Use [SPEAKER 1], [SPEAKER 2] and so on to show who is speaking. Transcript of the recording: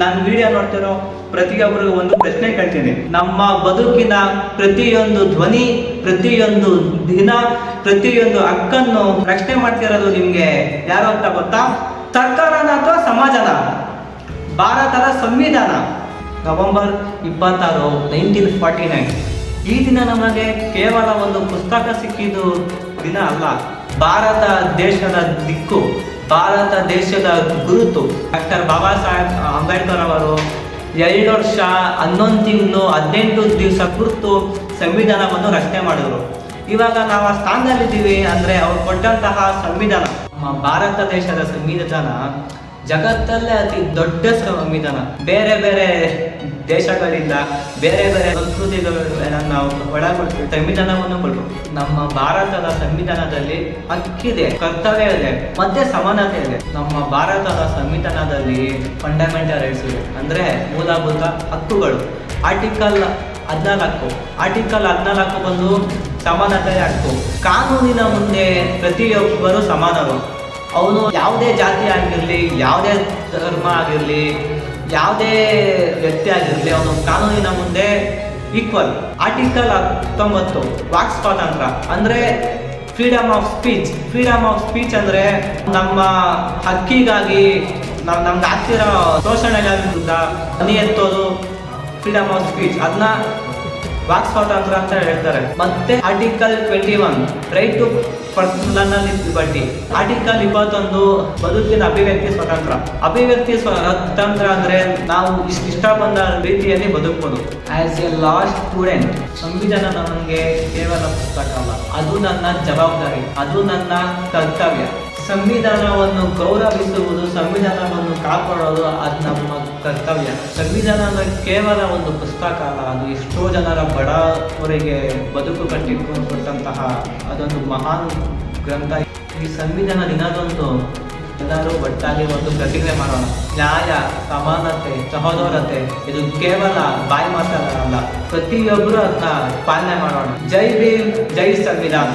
[SPEAKER 1] ನಾನು ವಿಡಿಯೋ ನೋಡ್ತಿರೋ ಪ್ರತಿಯೊಬ್ಬರಿಗೂ ಒಂದು ಪ್ರಶ್ನೆ ಕೇಳ್ತೀನಿ. ನಮ್ಮ ಬದುಕಿನ ಪ್ರತಿಯೊಂದು ಧ್ವನಿ, ಪ್ರತಿಯೊಂದು ದಿನ, ಪ್ರತಿಯೊಂದು ಹಕ್ಕನ್ನು ರಕ್ಷಣೆ ಮಾಡ್ತಿರೋದು ನಿಮ್ಗೆ ಯಾರು ಅಂತ ಗೊತ್ತಾ? ಸರ್ಕಾರನ ಅಥವಾ ಸಮಾಜನ? ಭಾರತದ ಸಂವಿಧಾನ. ನವೆಂಬರ್ ಇಪ್ಪತ್ತಾರು ನೈನ್ಟೀನ್ ಫಾರ್ಟಿ ನೈನ್ ಈ ದಿನ ನಮಗೆ ಕೇವಲ ಒಂದು ಪುಸ್ತಕ ಸಿಕ್ಕಿದ್ದು ದಿನ ಅಲ್ಲ. ಭಾರತ ದೇಶದ ದಿಕ್ಕು. ಭಾರತ ದೇಶದ ಗುರುತು. ಡಾಕ್ಟರ್ ಬಾಬಾ ಸಾಹೇಬ್ ಅಂಬೇಡ್ಕರ್ ಅವರು ಎರಡು ವರ್ಷ ಹನ್ನೊಂದು ತಿಂಗಳು ಹದಿನೆಂಟು ದಿವಸ ಕುರಿತು ಸಂವಿಧಾನವನ್ನು ರಚನೆ ಮಾಡಿದರು. ಇವಾಗ ನಾವು ಆ ಸ್ಥಾನದಲ್ಲಿದ್ದೀವಿ ಅಂದರೆ ಅವ್ರು ಕೊಟ್ಟಂತಹ ಸಂವಿಧಾನ. ನಮ್ಮ ಭಾರತ ದೇಶದ ಸಂವಿಧಾನ ಜಗತ್ತಲ್ಲೇ ಅತಿ ದೊಡ್ಡ ಸಂವಿಧಾನ ಬೇರೆ ಬೇರೆ ದೇಶಗಳಿಂದ ಬೇರೆ ಬೇರೆ ಸಂಸ್ಕೃತಿಗಳನ್ನ ಒಳಗೊಳ್ತೀವಿ. ಸಂವಿಧಾನವನ್ನು ಕೊಡ್ಬೇಕು. ನಮ್ಮ ಭಾರತದ ಸಂವಿಧಾನದಲ್ಲಿ ಹಕ್ಕಿದೆ, ಕರ್ತವ್ಯ ಇದೆ, ಮತ್ತೆ ಸಮಾನತೆ ಇದೆ. ನಮ್ಮ ಭಾರತದ ಸಂವಿಧಾನದಲ್ಲಿ ಫಂಡಮೆಂಟಲ್ ರೈಟ್ಸ್ ಇದೆ ಅಂದ್ರೆ ಮೂಲಭೂತ ಹಕ್ಕುಗಳು. ಆರ್ಟಿಕಲ್ ಹದಿನಾಲ್ಕು. ಆರ್ಟಿಕಲ್ ಹದಿನಾಲ್ಕು ಬಂದು ಸಮಾನತೆ ಹಕ್ಕು. ಕಾನೂನಿನ ಮುಂದೆ ಪ್ರತಿಯೊಬ್ಬರು ಸಮಾನರು. ಅವನು ಯಾವುದೇ ಜಾತಿ ಆಗಿರಲಿ, ಯಾವುದೇ ಧರ್ಮ ಆಗಿರಲಿ, ಯಾವುದೇ ವ್ಯಕ್ತಿ ಆಗಿರಲಿ, ಅವನು ಕಾನೂನಿನ ಮುಂದೆ ಈಕ್ವಲ್ ಆರ್ಟಿಕಲ್ ಹತ್ತೊಂಬತ್ತು, ವಾಕ್ ಸ್ವಾತಂತ್ರ್ಯ ಅಂದರೆ freedom of speech freedom of speech ಅಂದರೆ ನಮ್ಮ ಹಕ್ಕಿಗಾಗಿ ನಾವು ನಮ್ಗೆ ಆಗ್ತಿರೋ ಶೋಷಣೆಗಳ ವಿರುದ್ಧ ಎತ್ತೋದು ಫ್ರೀಡಮ್ ಆಫ್ ಸ್ಪೀಚ್ ಅದನ್ನ ವಾಕ್ ಸ್ವಾತಂತ್ರ್ಯ ಅಂತ ಹೇಳ್ತಾರೆ. ಮತ್ತೆ article twenty one right to personal liberty article ಇಪ್ಪತ್ತೊಂದು, ಬದುಕಿನ ಅಭಿವ್ಯಕ್ತಿ ಸ್ವತಂತ್ರ. ಅಭಿವ್ಯಕ್ತಿ ಸ್ವತಂತ್ರ ಅಂದ್ರೆ ನಾವು ಇಷ್ಟ ಬಂದ ರೀತಿಯಲ್ಲಿ ಬದುಕಬಹುದು ಆಸ್ ಎ ಲಾ ಸ್ಟೂಡೆಂಟ್ ಸಂವಿಧಾನ ನನಗೆ ಕೇವಲ ಪುಸ್ತಕ ಅಲ್ಲ. ಅದು ನನ್ನ ಜವಾಬ್ದಾರಿ, ಅದು ನನ್ನ ಕರ್ತವ್ಯ. ಸಂವಿಧಾನವನ್ನು ಗೌರವಿಸುವುದು, ಸಂವಿಧಾನವನ್ನು ಕಾಪಾಡೋದು ಅದು ನಮ್ಮ ಕರ್ತವ್ಯ. ಸಂವಿಧಾನ ಅಂದ್ರೆ ಕೇವಲ ಒಂದು ಪುಸ್ತಕ ಅಲ್ಲ, ಅದು ಎಷ್ಟೋ ಜನರ ಬಡವರಿಗೆ ಬದುಕು ಕಟ್ಟಿಕೊಟ್ಟಂತಹ ಅದೊಂದು ಮಹಾನ್ ಗ್ರಂಥ. ಈ ಸಂವಿಧಾನ ದಿನದಂದು ಎಲ್ಲರೂ ಒಟ್ಟಾಗಿ ಒಂದು ಪ್ರತಿಜ್ಞೆ ಮಾಡೋಣ. ನ್ಯಾಯ, ಸಮಾನತೆ, ಸಹೋದರತೆ, ಇದು ಕೇವಲ ಬಾಯಿ ಮಾತಲ್ಲ ಪ್ರತಿಯೊಬ್ಬರು ಅದನ್ನ ಪಾಲನೆ ಮಾಡೋಣ. ಜೈ ಭೀಮ್, ಜೈ ಸಂವಿಧಾನ.